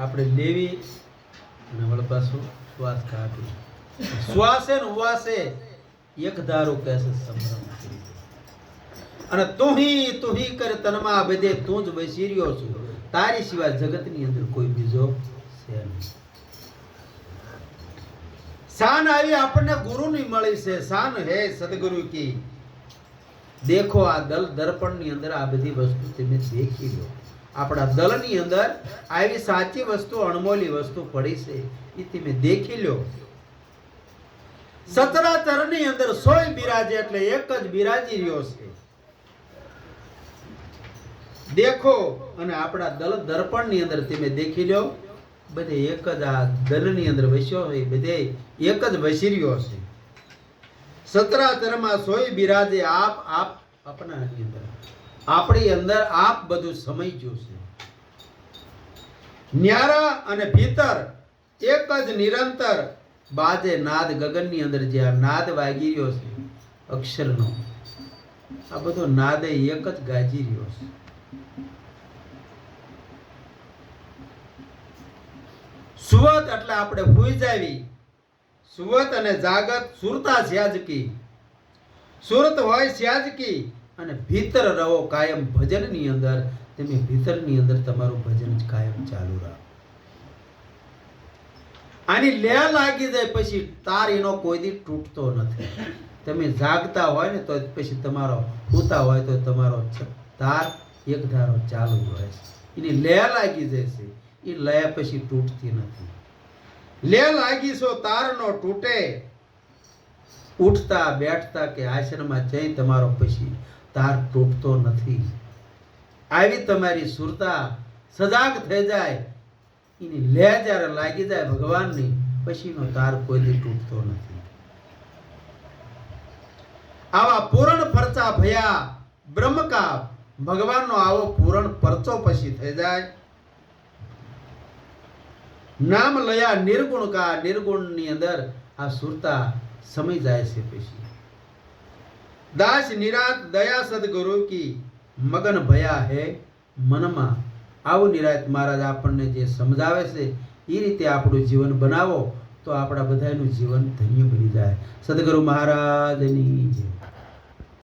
આપણે લેવી અને વળી પાછું શ્વાસ કાઢી શ્વાસે ઉવાસે, એક ધારો કહેશે સંભ્રમ. અને તુહી તુહી કર તનમાં બધે તું જ બેસી રહ્યો છું. તારી સિવાય જગતની અંદર કોઈ બીજો છે નહીં. શાન આવી આપણને ગુરુની મળી છે. શાન હે સદગુરુ કી. દેખો આ દલ દર્પણની અંદર આ બધી વસ્તુ તમે દેખી લો. આપણા દલની અંદર આવી સાચી વસ્તુ, અણમોલી વસ્તુ પડી છે. એ તમે દેખી લો. સચરાચરની અંદર સોય બિરાજે એટલે એક જ બિરાજી રહ્યો છે. દેખો અને આપણા દલ દર્પણની અંદર તમે દેખી લો. બધે એક જ આ દલની અંદર વસ્યો હોય, બધે એક જ વસી રહ્યો છે. સતરાચરમાં સોય બિરાજે આપ આપ આપણાની અંદર. આપણી અંદર આપ બધું સમય જોશે. ન્યારા અને ભીતર એક જ નિરંતર બાજે નાદ ગગનની અંદર જે આ નાદ વાગી રહ્યો છે, અક્ષરનો. આ બધો નાદ એક જ ગાજી રહ્યો છે. સુવત એટલે આપણે ભૂઈ જાવી. સુવત અને જાગત સુરતા સ્યાજકી સુરત હોય સ્યાજકી અને ભીતર રહો કાયમ ભજનની અંદર, તમે ભીતરની અંદર તમારું ભજન કાયમ ચાલુ રાખો. આની લે લાગી જાય પછી તાર એનો કોઈ દી તૂટતો નથી. તમે જાગતા હોય ને તો પછી તમારો સૂતા હોય તો તમારો તાર એક ધારો ચાલુ હોય છે. એની લે લાગી જાય છે. એ લય પછી તૂટતી નથી. લે લાગી છો તાર નો તૂટે ઉઠતા, બેઠતા કે આશ્રમમાં જઈ તમારો પછી તાર તૂટતો નથી. આવી તમારી સુરતા સજાગ થઈ જાય. એની લે જ્યારે લાગી જાય ભગવાનની, પછીનો તાર કોઈ તૂટતો નથી. આવા પૂરણ પરચા ભયા બ્રહ્મકા ભગવાનનો આવો પૂરણ પરચો પછી થઈ જાય. નામ લયા નિર્ગુણ કા નિર્ગુણની અંદર આ સુરતા સમય જાય છે પછી દાસ નિરાત દયા સદગુરુ કી મગન ભયા હે મનમાં. આવું નિરાત મહારાજ આપણને જે સમજાવે છે એ રીતે આપણું જીવન બનાવો તો આપણા બધાનું જીવન ધન્ય બની જાય. સદગુરુ મહારાજની જય.